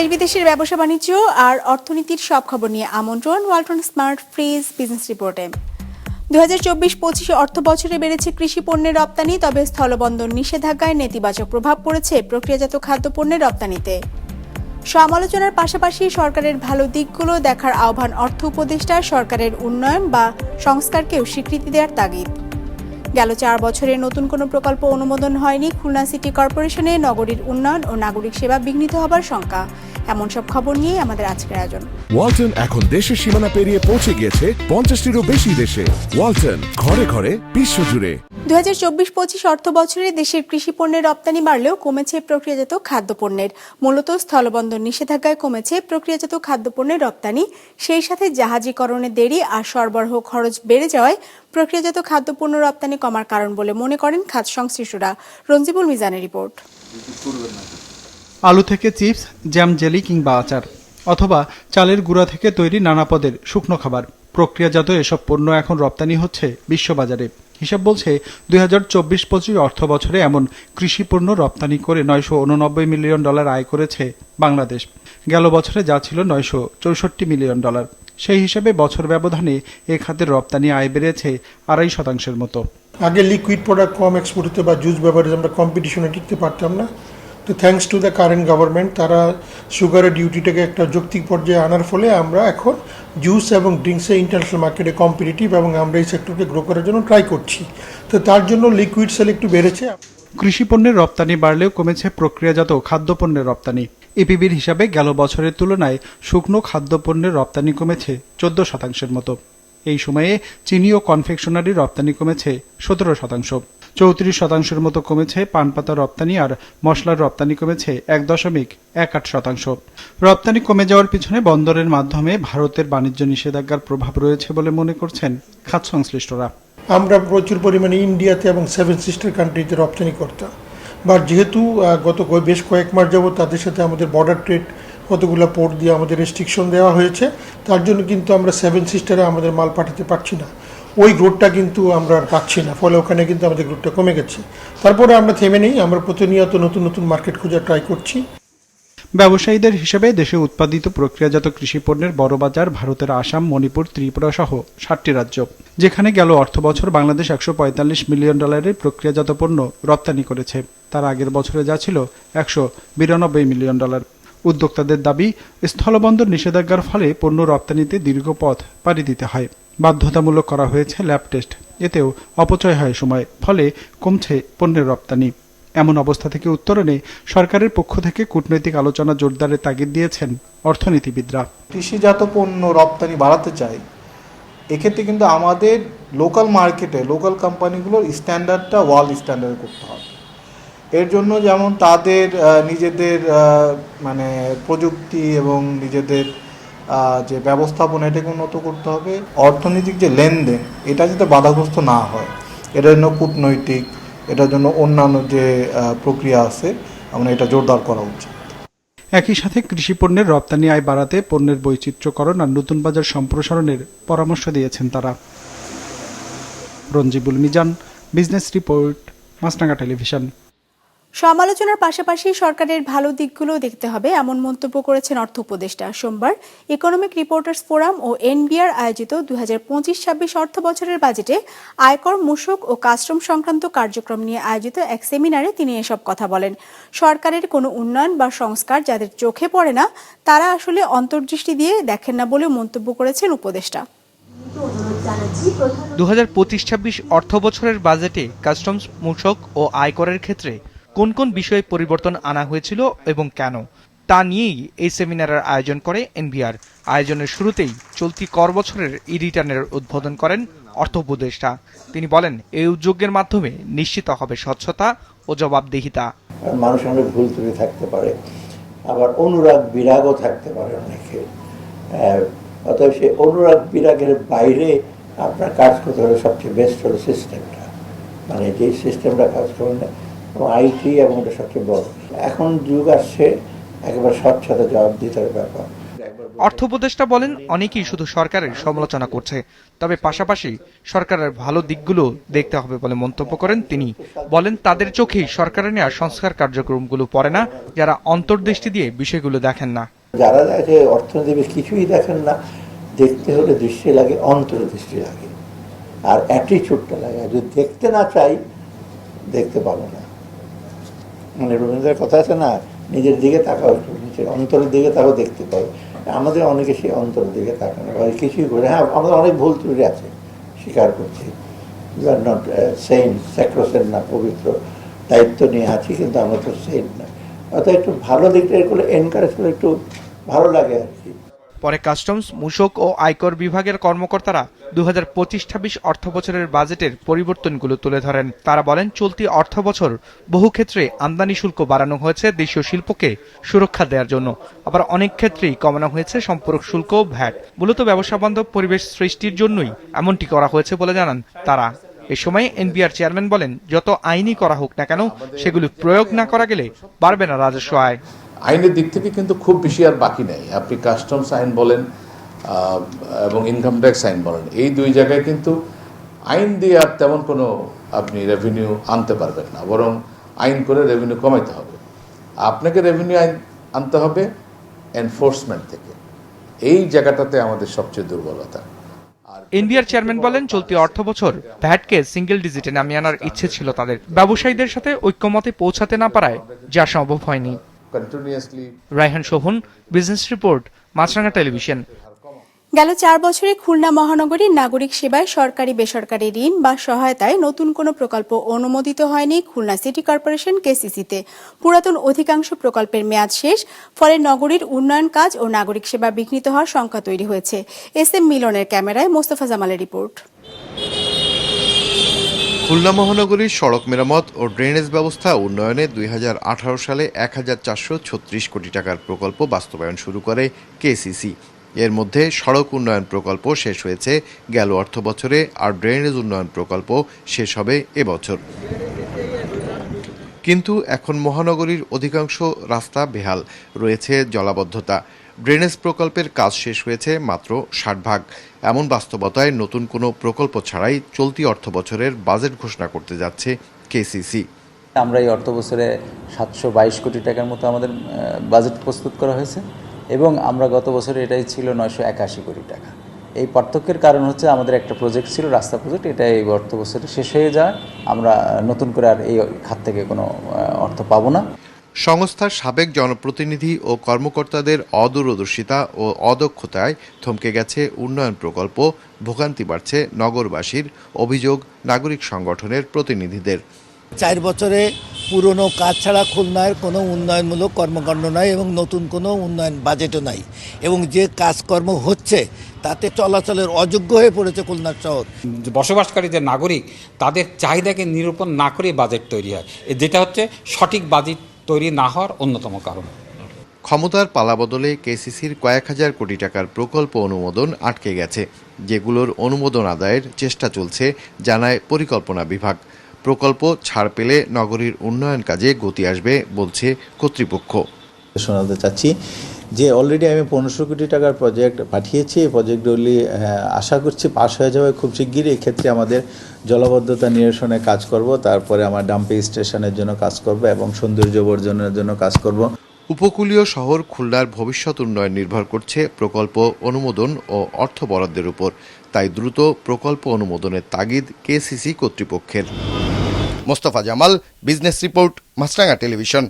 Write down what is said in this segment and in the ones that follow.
দেশ বিদেশের ব্যবসা বাণিজ্য আর অর্থনীতির সব খবর নিয়ে আমন্ত্রণ ওয়ালটন স্মার্ট ফ্রিজ বিজনেস রিপোর্টে। দু হাজার চব্বিশ পঁচিশ অর্থ বছরে বেড়েছে কৃষি পণ্যের রপ্তানি, তবে স্থলবন্দর নিষেধাজ্ঞায় নেতিবাচক প্রভাব পড়েছে প্রক্রিয়াজাত খাদ্য পণ্যের রপ্তানিতে। সমালোচনার পাশাপাশি সরকারের ভালো দিকগুলো দেখার আহ্বান অর্থ উপদেষ্টা, সরকারের উন্নয়ন বা সংস্কারকেও স্বীকৃতি দেওয়ার তাগিদ। গেল চার বছরে নতুন কোনো প্রকল্প অনুমোদন হয়নি, খুলনা সিটি কর্পোরেশনে নগরীর উন্নয়ন ও নাগরিক সেবা বিঘ্নিত হবার শঙ্কা। এমন সব খবর নিয়ে আমাদের আজকের আয়োজন। ওয়ালটন এখন দেশের সীমানা পেরিয়ে পৌঁছে গিয়েছে পঞ্চাশটিরও বেশি দেশে। ওয়ালটন ঘরে ঘরে বিশ্বজুড়ে। দু হাজার চব্বিশ পঁচিশ অর্থ বছরে দেশের কৃষি পণ্যের রপ্তানি বাড়লেও কমেছে প্রক্রিয়াজাত খাদ্যপণ্যের। মূলত স্থলবন্দর নিষেধাজ্ঞায় কমেছে প্রক্রিয়াজাত খাদ্যপণ্যের রপ্তানি। সেই সাথে জাহাজীকরণে দেরি আর সরবরাহ খরচ বেড়ে যাওয়ায় প্রক্রিয়াজাত খাদ্যপণ্য রপ্তানি কমার কারণ বলে মনে করেন খাত সংশ্লিষ্টরা। রঞ্জিবুল মিজানের রিপোর্ট। আলু থেকে চিপস, জ্যাম জেলি কিংবা আচার, অথবা চালের গুঁড়া থেকে তৈরি নানা পদের শুকনো খাবার। প্রক্রিয়াজাত এসব পণ্য এখন রপ্তানি হচ্ছে বিশ্ববাজারে। হিসাব বলছে, দুই হাজার চব্বিশ অর্থ বছরে এমন কৃষি পণ্য রপ্তানি করে নয়শো উননব্বই মিলিয়ন ডলার আয় করেছে বাংলাদেশ। গেল বছরে যা ছিল নয়শো চৌষট্টি মিলিয়ন ডলার। সেই হিসাবে বছর ব্যবধানে এ খাতের রপ্তানি আয় বেড়েছে আড়াই শতাংশের মতো। আগে লিকুইড প্রোডাক্ট কম এক্সপোর্ট হতো বা জুস বেভারেজ আমরা কম্পিটিশনে টিকতে পারতাম না। তো thanks to the current government তারা সুগারের ডিউটিটাকে একটা যৌক্তিক পর্যায়ে আনার ফলে আমরা এখন জুস এবং ড্রিঙ্কসে ইন্টারন্যাশনাল মার্কেটে কম্পিটিটিভ এবং আমরা এই সেক্টরকে গ্রো করার জন্য ট্রাই করছি। তো তার জন্য লিকুইড সেল একটু বেড়েছে। কৃষি পণ্যের রপ্তানি বাড়লেও কমেছে প্রক্রিয়াজাত খাদ্যপণ্যের রপ্তানি। এপিবির হিসাবে গেল বছরের তুলনায় শুকনো খাদ্যপণ্যের রপ্তানি কমেছে চোদ্দ শতাংশের মতো। এই সময়ে চিনি ও কনফেকশনারি রপ্তানি কমেছে সতেরো শতাংশ। চৌত্রিশ শতাংশের মতো কমেছে পান পাতা রপ্তানি আর মশলার রপ্তানি কমেছে এক দশমিক এক আট শতাংশ। রপ্তানি কমে যাওয়ার পিছনে বন্দরের মাধ্যমে ভারতের বাণিজ্য নিষেধাজ্ঞার প্রভাব রয়েছে বলে মনে করছেন খাত সংশ্লিষ্টরা। আমরা প্রচুর পরিমাণে ইন্ডিয়াতে এবং সেভেন সিস্টার কান্ট্রিতে রপ্তানি করতাম। বাট যেহেতু গত বেশ কয়েক মাস যাবত তাদের সাথে আমাদের বর্ডার ট্রেড কতগুলো পোর্ট দিয়ে আমাদের রেস্ট্রিকশন দেওয়া হয়েছে, তার জন্য কিন্তু আমরা সেভেন সিস্টারে আমাদের মাল পাঠাতে পারছি না। ওই গ্রোথটা কিন্তু আমরা আর পাচ্ছি না, ফলে ওখানে কিন্তু আমাদের গ্রোথটা কমে গেছে। তারপরে আমরা থেমে নেই, আমরা প্রতিনিয়ত নতুন নতুন মার্কেট খোঁজার ট্রাই করছি। ব্যবসায়ীদের হিসেবে দেশে উৎপাদিত প্রক্রিয়াজাত কৃষি পণ্যের বড় বাজার ভারতের আসাম, মণিপুর, ত্রিপুরা সহ ষাটটি রাজ্য, যেখানে গেল অর্থ বছর বাংলাদেশ একশো পঁয়তাল্লিশ মিলিয়ন ডলারের প্রক্রিয়াজাত পণ্য রপ্তানি করেছে। তার আগের বছরে যা ছিল একশো বিরানব্বই মিলিয়ন ডলার। উদ্যোক্তাদের দাবি, স্থলবন্দর নিষেধাজ্ঞার ফলে পণ্য রপ্তানিতে দীর্ঘ পথ পাড়ি দিতে হয়। বাধ্যতামূলক করা হয়েছে ল্যাব টেস্ট। এতেও অপচয় হয় সময়, ফলে কমছে পণ্যের রপ্তানি। এমন অবস্থা থেকে উত্তরণে সরকারের পক্ষ থেকে কূটনৈতিক আলোচনা জোরদারের তাগিদ দিয়েছেন অর্থনীতিবিদরা। কৃষিজাত পণ্য রপ্তানি বাড়াতে চাই, এক্ষেত্রে কিন্তু আমাদের লোকাল মার্কেটে, লোকাল কোম্পানিগুলোর স্ট্যান্ডার্ডটা ওয়ার্ল্ড স্ট্যান্ডার্ড করতে হবে। এর জন্য যেমন তাদের নিজেদের মানে প্রযুক্তি এবং নিজেদের যে ব্যবস্থাপনা এটাকে উন্নত করতে হবে, অর্থনৈতিক যে লেনদেন, এটা যাতে বাধাগ্রস্ত না হয়। এটার জন্য কূটনৈতিক, এটার জন্য অন্যান্য যে প্রক্রিয়া আছে, আমরা এটা জোরদার করা উচিত। একই সাথে কৃষি পণ্যের রপ্তানি আয় বাড়াতে পণ্যের বৈচিত্র্যকরণ আর নতুন বাজার সম্প্রসারণের পরামর্শ দিয়েছেন তারা। Ranjibul Mizan, business report Maasranga television. সমালোচনার পাশাপাশি সরকারের ভালো দিকগুলো দেখতে হবে, এমন মন্তব্য করেছেন অর্থ উপদেষ্টা। সোমবার ইকোনমিক রিপোর্টার্স ফোরাম ও এনবিআর আয়োজিত দুই হাজার পঁচিশ ছাব্বিশ অর্থ বছরের বাজেটে আয়কর, মূসক ও কাস্টম সংক্রান্ত কার্যক্রম নিয়ে আয়োজিত এক সেমিনারে তিনি এসব কথা বলেন। সরকারের কোনো উন্নয়ন বা সংস্কার যাদের চোখে পড়ে না, তারা আসলে অন্তর্দৃষ্টি দিয়ে দেখেন না বলেও মন্তব্য করেছেন উপদেষ্টা। দু হাজার পঁচিশ ছাব্বিশ অর্থ বছরের বাজেটে কাস্টমস, মূসক ও আয়করের ক্ষেত্রে কোন কোন বিষয়ে পরিবর্তন আনা হয়েছিল এবং কেন? তা নিয়েই এই সেমিনারের আয়োজন করে এনবিআর আয়োজনের শুরুতেই চলতি কর বছরের ই রিটার্নের উদ্বোধন করেন অর্থ উপদেষ্টা। তিনি বলেন, এই উদ্যোগের মাধ্যমে নিশ্চিত হবে স্বচ্ছতা ও জবাবদিহিতা। মানুষ অনেক ভুল ত্রুটি থাকতে পারে, আবার অনুরাগ বিরাগও থাকতে পারে অনেকে। অতএব সেই অনুরাগ বিরাগের বাইরে আপনার কাজ করতে হলে সবচেয়ে বেস্ট হলো সিস্টেমটা মানে যে সিস্টেমটা কাজ করে না এবং আইটি এবং এটা সবচেয়ে বড়। এখন যুগ আসছে একেবারে স্বচ্ছতা জবাবদিহিতার ব্যাপার। অর্থ উপদেষ্টা বলেন অনেকেই শুধু সরকারের সমালোচনা করছে তবে পাশাপাশি সরকারের ভালো দিকগুলো দেখতে হবে বলে মন্তব্য করেন তিনি। বলেন তাদের চোখেই সরকারের নেওয়া সংস্কার কার্যক্রমগুলো পড়ে না যারা অন্তর্দৃষ্টি দিয়ে বিষয়গুলো দেখেন না। যারা দেখে অর্থনীতি কিছুই দেখেন না দেখতে হলে দৃষ্টি লাগে অন্তর্দৃষ্টি লাগে। আর অ্যাটিচিউডটা লাগে। আর যদি দেখতে না চাই দেখতে পাবো না। মানে রবীন্দ্রের কথা আছে না, নিজের দিকে তাকাও একটু, নিজের অন্তরের দিকে তাকাও দেখতে পাবে আমাদের অনেকে সেই অন্তরের দিকে তাকানো হয় কিছুই করে। হ্যাঁ আমাদের অনেক ভুল ত্রুটি আছে, স্বীকার করছি। You are not sane sacrosanct না, পবিত্র, দায়িত্ব নিয়ে আছি, কিন্তু আমরা তো সেইন না। অর্থাৎ একটু ভালো দিকটা এগুলো এনকারেজ করে একটু ভালো লাগে আর কি। পরে কাস্টমস মূসক ও আয়কর বিভাগের কর্মকর্তারা দু হাজার পঁচিশ ছাব্বিশ বাজেটের পরিবর্তনগুলো তুলে ধরেন। তারা বলেন, চলতি অর্থ বছর বহু ক্ষেত্রে আমদানি শুল্ক বাড়ানো হয়েছে দেশীয় শিল্পকে সুরক্ষা দেওয়ার জন্য। আবার অনেক ক্ষেত্রেই কমানো হয়েছে সম্পর্ক শুল্ক ভ্যাট। মূলত ব্যবসা বান্ধব পরিবেশ সৃষ্টির জন্যই এমনটি করা হয়েছে বলে জানান তারা। এ সময় এনবিআর চেয়ারম্যান বলেন, যত আইনই করা হোক না কেন, সেগুলি প্রয়োগ না করা গেলে বাড়বে না রাজস্ব আয়। আইনের দিক থেকে কিন্তু খুব বেশি আর বাকি নেই। আপনি কাস্টমস আইন বলেন এবং ইনকাম ট্যাক্স আইন বলেন। এই দুই জায়গায় কিন্তু আইন দিয়ে আর তেমন কোনো আপনি রেভিনিউ আনতে পারবেন না বরং আইন করে রেভিনিউ কমাইতে হবে। আপনাকে রেভিনিউ আইন আনতে হবে এনফোর্সমেন্ট থেকে। এই জায়গাটাতে আমাদের সবচেয়ে দুর্বলতা। এনবিআর চেয়ারম্যান বলেন চলতি অর্থ বছর ভ্যাটকে সিঙ্গেল ডিজিটে নামিয়ে আনার ইচ্ছে ছিল তাদের। ব্যবসায়ীদের সাথে ঐক্যমতে পৌঁছাতে না পারায় যা সম্ভব হয়নি। Raihan Shovon business report Maasranga television গেল চার বছরে খুলনা মহানগরীর নাগরিক সেবায় সরকারি বেসরকারি ঋণ বা সহায়তায় নতুন কোনো প্রকল্প অনুমোদিত হয়নি খুলনা সিটি কর্পোরেশন কেসিসিতে। পুরাতন অধিকাংশ প্রকল্পের মেয়াদ শেষ, ফলে নগরীর উন্নয়ন কাজ ও নাগরিক সেবা বিঘ্নিত হওয়ার শঙ্কা তৈরি হয়েছে। এস এম মিলনের ক্যামেরায় মোস্তফা জামালের রিপোর্ট। খুলনা মহানগরীর সড়ক মেরামত ও ড্রেনেজ ব্যবস্থা উন্নয়নে দুই হাজার আঠারো সালে এক হাজার চারশো ছত্রিশ কোটি টাকার প্রকল্প বাস্তবায়ন শুরু করে কেসিসি। এর মধ্যে সড়ক উন্নয়ন প্রকল্প শেষ হয়েছে। গেল অর্থ বছরে আর ড্রেনেজ উন্নয়ন প্রকল্প শেষ হবে এবছর। কিন্তু এখন মহানগরীর অধিকাংশ রাস্তা বেহাল। রয়েছে জলাবদ্ধতা। ড্রেনেজ প্রকল্পের কাজ শেষ হয়েছে মাত্র ষাট ভাগ। এমন বাস্তবতায় নতুন কোনো প্রকল্প ছাড়াই চলতি অর্থ বছরের বাজেট ঘোষণা করতে যাচ্ছে কেসিসি। আমরা এই অর্থ বছরে সাতশো বাইশ কোটি টাকার মতো আমাদের বাজেট প্রস্তুত করা হয়েছে। এবং আমরা গত বছরে এটাই ছিল নয়শো একাশি কোটি টাকা। এই পার্থক্যের কারণ হচ্ছে আমাদের একটা প্রজেক্ট ছিল রাস্তা প্রজেক্ট এটা এই অর্থ বছরে শেষ হয়ে যায়। আমরা নতুন করে আর এই খাত থেকে কোনো অর্থ পাবো না। সংস্থার সাবেক জনপ্রতিনিধি ও কর্মকর্তাদের অদূরদর্শিতা ও অদক্ষতায় থমকে গেছে উন্নয়ন প্রকল্প ভোগান্তি বাড়ছে নগরবাসীর অভিযোগ নাগরিক সংগঠনের প্রতিনিধিদের। চার বছরে পুরনো কাজ ছাড়া খুলনায় কোনো উন্নয়নমূলক কর্মকাণ্ড নাই এবং নতুন কোনো উন্নয়ন বাজেটও নাই। এবং যে কাজকর্ম হচ্ছে তাতে চলাচলের অযোগ্য হয়ে পড়েছে খুলনার শহর। বসবাসকারী যে নাগরিক তাদের চাহিদাকে নিরূপণ না করে বাজেট তৈরি হয়। যেটা হচ্ছে সঠিক বাজেট তৈরি না হওয়ার অন্যতম কারণ। ক্ষমতার পালাবদলে কেসিসির কয়েক হাজার কোটি টাকার প্রকল্প অনুমোদন আটকে গেছে যেগুলোর অনুমোদন আদায়ের চেষ্টা চলছে জানায় পরিকল্পনা বিভাগ। প্রকল্প ছাড় পেলে নগরীর উন্নয়ন কাজে গতি আসবে বলছে কর্তৃপক্ষ। শোনাতে চাচ্ছি যে অলরেডি আমি পনেরোশো কোটি টাকার প্রজেক্ট পাঠিয়েছি এই প্রজেক্টগুলি আশা করছি পাশ হয়ে যাবে খুব শিগগিরই। এক্ষেত্রে আমাদের জলাবদ্ধতা নিরসনে কাজ করব তারপরে আমার ডাম্পিং স্টেশনের জন্য কাজ করব এবং সৌন্দর্য বর্জনের জন্য কাজ করব। উপকূলীয় শহর খুলনার ভবিষ্যৎ উন্নয়ন নির্ভর করছে প্রকল্প অনুমোদন ও অর্থ বরাদ্দের উপর। তাই দ্রুত প্রকল্প অনুমোদনের তাগিদ কেসিসি কর্তৃপক্ষের। Mostafa Jamal business report Maasranga television.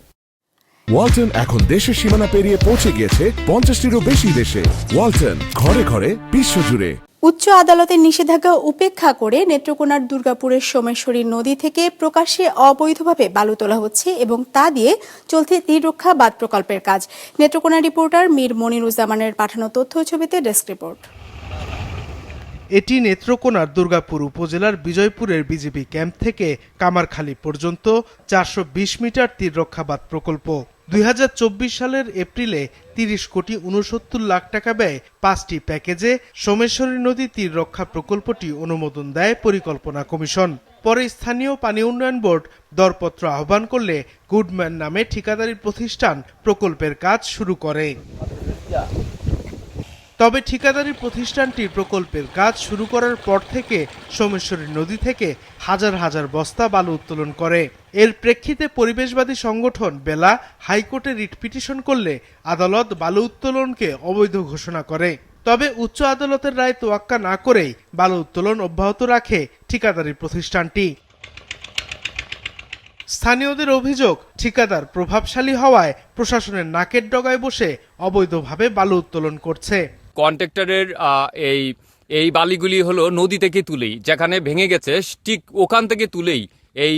Walton এখন দেশের সীমানা পেরিয়ে পৌঁছে গিয়েছে পঞ্চাশটিরও বেশি দেশে। ওয়ালটন ঘরে ঘরে বিশ্বজুড়ে। উচ্চ আদালতের নিষেধাজ্ঞা উপেক্ষা করে নেত্রকোনার দুর্গাপুরের সোমেশ্বরী নদী থেকে প্রকাশ্যে অবৈধভাবে বালু তোলা হচ্ছে এবং তা দিয়ে চলছে তীররক্ষা বাঁধ প্রকল্পের কাজ। নেত্রকোনা রিপোর্টার মীর মনিরুজ্জামানের পাঠানো তথ্য ছবিতে ডেস্ক রিপোর্ট। এটি নেত্রকোনার দুর্গাপুর উপজেলার বিজয়পুরের বিজেপি ক্যাম্প থেকে কামারখালী পর্যন্ত চারশো বিশ মিটার তীররক্ষাবাদ প্রকল্প। দুই হাজার চব্বিশ সালের এপ্রিলে তিরিশ কোটি উনসত্তর লাখ টাকা ব্যয় পাঁচটি প্যাকেজে সোমেশ্বরী নদী তীর রক্ষা প্রকল্পটি অনুমোদন দেয় পরিকল্পনা কমিশন। পরে স্থানীয় পানি উন্নয়ন বোর্ড দরপত্র আহ্বান করলে গুডম্যান নামে ঠিকাদারি প্রতিষ্ঠান প্রকল্পের কাজ শুরু করে। তবে ঠিকাদারি প্রতিষ্ঠানটি প্রকল্পের কাজ শুরু করার পর থেকে সোমেশ্বরী নদী থেকে হাজার হাজার বস্তা বালু উত্তোলন করে। এর প্রেক্ষিতে পরিবেশবাদী সংগঠন বেলা হাইকোর্টে রিট পিটিশন করলে আদালত বালু উত্তোলনকে অবৈধ ঘোষণা করে। তবে উচ্চ আদালতের রায় তোয়াক্কা না করেই বালু উত্তোলন অব্যাহত রাখে ঠিকাদারি প্রতিষ্ঠানটি। স্থানীয়দের অভিযোগ, ঠিকাদার প্রভাবশালী হওয়ায় প্রশাসনের নাকের ডগায় বসে অবৈধভাবে বালু উত্তোলন করছে। কন্ট্রাক্টরের এই এই বালিগুলি হলো নদী থেকে তুলেই, যেখানে ভেঙে গেছে, ঠিক ওখান থেকে তুলেই এই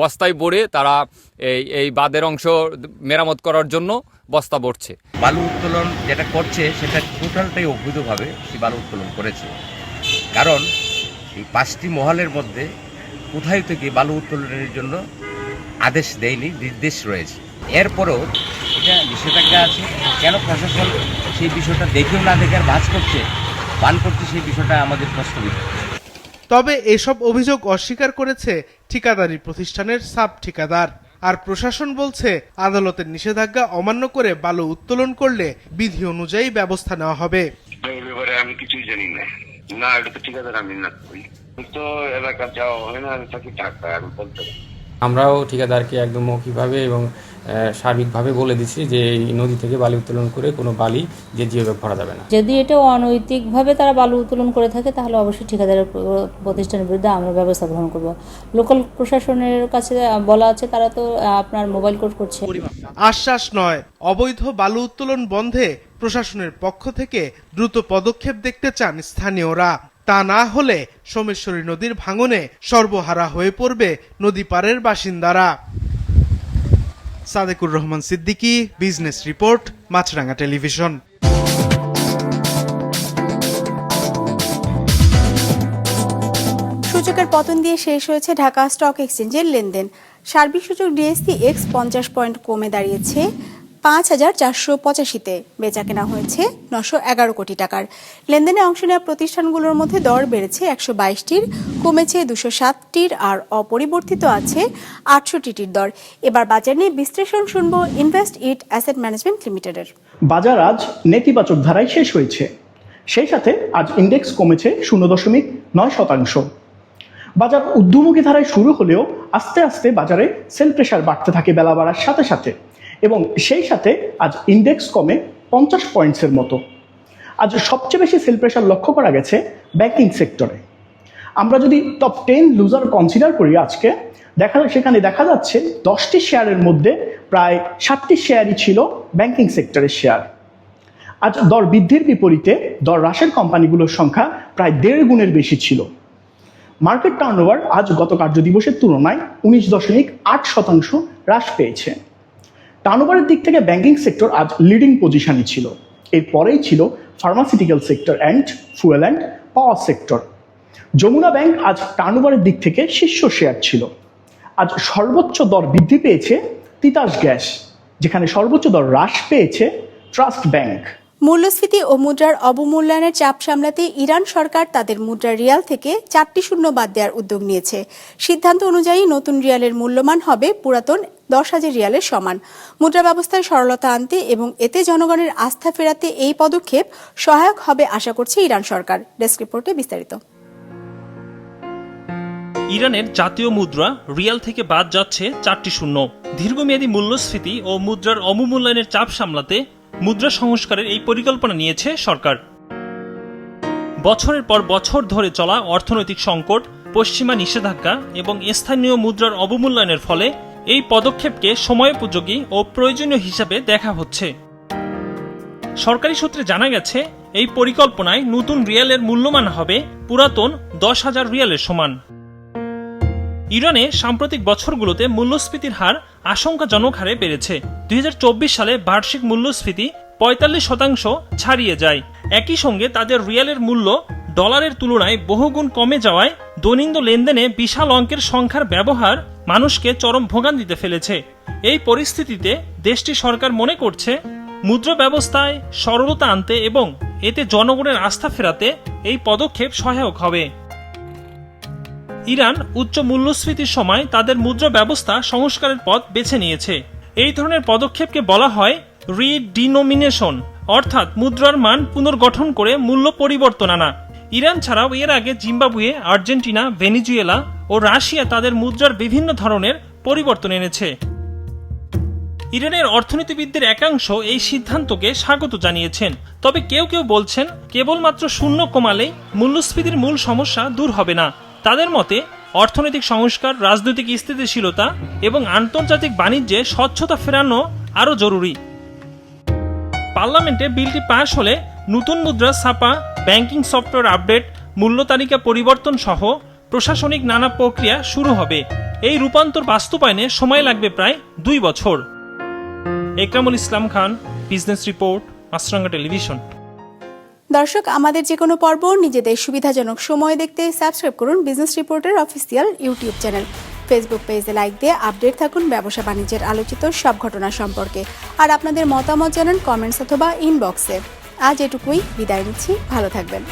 বস্তায় ভরে তারা এই এই বাদের অংশ মেরামত করার জন্য বস্তা ভরছে। বালু উত্তোলন যেটা করছে, সেটা টোটালটাই অবৈধভাবে সেই বালু উত্তোলন করেছে। কারণ এই পাঁচটি মহলের মধ্যে কোথায় থেকে বালু উত্তোলনের জন্য আদেশ দেয়নি, নির্দেশ রয়েছে। এরপরেও এটা নিষেধাজ্ঞা আছে। কেন প্রশাসন সেই বিষয়টা দেখেও না দেখে আর বাজ করছে? বান করছে সেই বিষয়টা আমাদের প্রশ্নবিদ্ধ তবে এসব অভিযোগ অস্বীকার করেছে ঠিকাদারি প্রতিষ্ঠানের সাব ঠিকাদার। আর প্রশাসন বলছে আদালতের নিষেধাজ্ঞা অমান্য করে বালু উত্তোলন করলে বিধি অনুযায়ী ব্যবস্থা নেওয়া হবে। এই ব্যাপারে আমি কিছুই জানি না। না এটা তো ঠিকাদার আমি না করি। তো এলাকা যাওয়া হয় না আমি থাকি ঢাকা আমি বলতে আমরাও ঠিকাদারকে একদম মৌখিকভাবে এবং সার্বিকভাবে বলে দিচ্ছি যে এই নদী থেকে বালি উত্তোলন করে কোনো বালি যে জিওব্যাগ ভরা যাবে না। যদি এটা অনৈতিকভাবে তারা বালু উত্তোলন করে থাকে তাহলে অবশ্যই ঠিকাদারের প্রতিষ্ঠানের বিরুদ্ধে আমরা ব্যবস্থা গ্রহণ করব। লোকাল প্রশাসনের কাছে বলা আছে তারা তো আপনার মোবাইল কোর্ট করছে। আশ্বাস নয় অবৈধ বালু উত্তোলন বন্ধে প্রশাসনের পক্ষ থেকে দ্রুত পদক্ষেপ দেখতে চান স্থানীয়রা। তা না হলে সোমেশ্বরী নদীর ভাঙনে সর্বহারা হয়ে পড়বে নদী পারের বাসিন্দারা। Sadekur Rahman Siddiqui, business report Maasranga television. সূচকের পতন দিয়ে শেষ হয়েছে ঢাকা স্টক এক্সচেঞ্জের লেনদেন। সার্বিক সূচক ডিএসসি এক্স পঞ্চাশ পয়েন্ট কমে দাঁড়িয়েছে। পাঁচ হাজার চারশো পঁচাশিতে বেচা কেনা হয়েছে নশো এগারো কোটি টাকার। লেনদেনে অংশ নেওয়া প্রতিষ্ঠানগুলোর মধ্যে দর বেড়েছে একশো বাইশটির, কমেছে দুশো সাতটির আর অপরিবর্তিত আছে আটষট্টিটির দর। এবার বাজার নিয়ে বিশ্লেষণ শুনব ইনভেস্ট ইট অ্যাসেট ম্যানেজমেন্ট লিমিটেডের। বাজার আজ নেতিবাচক ধারায় শেষ হয়েছে। সেই সাথে আজ ইন্ডেক্স কমেছে শূন্য দশমিক নয় শতাংশ। বাজার ঊর্ধ্বমুখী ধারায় শুরু হলেও আস্তে আস্তে বাজারে সেল প্রেশার বাড়তে থাকে বেলা বাড়ার সাথে সাথে। এবং সেই সাথে আজ ইন্ডেক্স কমে পঞ্চাশ পয়েন্টসের মতো। আজ সবচেয়ে বেশি সেল প্রেশার লক্ষ্য করা গেছে ব্যাংকিং সেক্টরে আমরা যদি টপ টেন লুজার কনসিডার করি আজকে, দেখা সেখানে দেখা যাচ্ছে দশটি শেয়ারের মধ্যে প্রায় সাতটি শেয়ারই ছিল ব্যাংকিং সেক্টরের শেয়ার আজ দর বৃদ্ধির বিপরীতে দর হ্রাসের কোম্পানিগুলোর সংখ্যা প্রায় দেড় গুণের বেশি ছিল। মার্কেট টার্নওভার আজ গত কার্যদিবসের তুলনায় উনিশ দশমিক আট শতাংশ হ্রাস পেয়েছে। টার্নওভারের দিক থেকে ব্যাংকিং সেক্টর আজ লিডিং পজিশনে ছিল। এরপরেই ছিল pharmaceutical sector and fuel and power sector Jamuna bank আজ টার্নওভারের দিক থেকে শীর্ষ শেয়ার ছিল। আজ সর্বোচ্চ দর বৃদ্ধি পেয়েছে তিতাস গ্যাস, যেখানে সর্বোচ্চ দর হ্রাস পেয়েছে ট্রাস্ট ব্যাংক। মূল্যস্ফীতি ও মুদ্রার অবমূল্যায়নের চাপ সামলাতে ইরান সরকার তাদের মুদ্রা রিয়াল থেকে চারটি শূন্য বাদ দেওয়ার উদ্যোগ নিয়েছে। সিদ্ধান্ত অনুযায়ী নতুন রিয়ালের মূল্যমান হবে পুরাতন দশ হাজার রিয়ালের সমান। মুদ্রা ব্যবস্থায় সরলতা আনতে এবং এতে জনগণের আস্থা ফেরাতে এই পদক্ষেপ সহায়ক হবে আশা করছে ইরান সরকার। ডেস্ক রিপোর্টে বিস্তারিত। ইরানের জাতীয় মুদ্রা রিয়াল থেকে বাদ যাচ্ছে চারটি শূন্য। দীর্ঘমেয়াদী মূল্যস্ফীতি ও মুদ্রার অবমূল্যায়নের চাপ সামলাতে মুদ্রা সংস্কারের এই পরিকল্পনা নিয়েছে সরকার। বছরের পর বছর ধরে চলা অর্থনৈতিক সংকট, পশ্চিমা নিষেধাজ্ঞা এবং স্থানীয় মুদ্রার অবমূল্যায়নের ফলে এই পদক্ষেপকে সময়োপযোগী ও প্রয়োজনীয় হিসাবে দেখা হচ্ছে। সরকারি সূত্রে জানা গেছে, এই পরিকল্পনায় নতুন রিয়ালের মূল্যমান হবে পুরাতন দশ হাজার রিয়ালের সমান। ইরানে সাম্প্রতিক বছরগুলোতে মূল্যস্ফীতির হার আশঙ্কাজনক হারে বেড়েছে। দুই হাজার চব্বিশ সালে বার্ষিক মূল্যস্ফীতি পঁয়তাল্লিশ শতাংশ ছাড়িয়ে যায়। একই সঙ্গে তাদের রিয়ালের মূল্য ডলারের তুলনায় বহুগুণ কমে যাওয়ায় দৈনন্দিন লেনদেনে বিশাল অঙ্কের সংখ্যার ব্যবহার মানুষকে চরম ভোগান্তিতে ফেলেছে। এই পরিস্থিতিতে দেশটি সরকার মনে করছে, মুদ্রা ব্যবস্থায় সরলতা আনতে এবং এতে জনগণের আস্থা ফেরাতে এই পদক্ষেপ সহায়ক হবে। ইরান উচ্চ মূল্যস্ফীতির সময় তাদের মুদ্রা ব্যবস্থা সংস্কারের পথ বেছে নিয়েছে। এই ধরনের পদক্ষেপকে বলা হয় রিডিনোমিনেশন, অর্থাৎ মুদ্রার মান পুনর্গঠন করে মূল্য পরিবর্তন আনা। ইরান ছাড়াও এর আগে জিম্বাবুয়ে, আর্জেন্টিনা, ভেনিজুয়েলা ও রাশিয়া তাদের মুদ্রার বিভিন্ন ধরনের পরিবর্তন এনেছে। ইরানের অর্থনীতিবিদদের একাংশ এই সিদ্ধান্তকে স্বাগত জানিয়েছেন। তবে কেউ কেউ বলছেন, কেবলমাত্র শূন্য কমালেই মূল্যস্ফীতির মূল সমস্যা দূর হবে না। তাদের মতে, অর্থনৈতিক সংস্কার, রাজনৈতিক স্থিতিশীলতা এবং আন্তর্জাতিক বাণিজ্যে স্বচ্ছতা ফেরানো আরও জরুরি। পার্লামেন্টে বিলটি পাশ হলে নতুন মুদ্রা, ছাপা, ব্যাংকিং সফটওয়্যার আপডেট, মূল্য তালিকা পরিবর্তন সহ প্রশাসনিক নানা প্রক্রিয়া শুরু হবে। এই রূপান্তর বাস্তবায়নে সময় লাগবে প্রায় দুই বছর। Ekramul Islam Khan, business report, Maasranga television. দর্শক, আমাদের যে কোনো পর্ব নিজেদের সুবিধাজনক সময় দেখতে সাবস্ক্রাইব করুন বিজনেস রিপোর্টের অফিসিয়াল ইউটিউব চ্যানেল। ফেসবুক পেজে লাইক দিয়ে আপডেট থাকুন ব্যবসা বাণিজ্যের আলোচিত সব ঘটনা সম্পর্কে। আর আপনাদের মতামত জানান কমেন্টস অথবা ইনবক্সে। আজ এটুকুই। বিদায় নিচ্ছি। ভালো থাকবেন।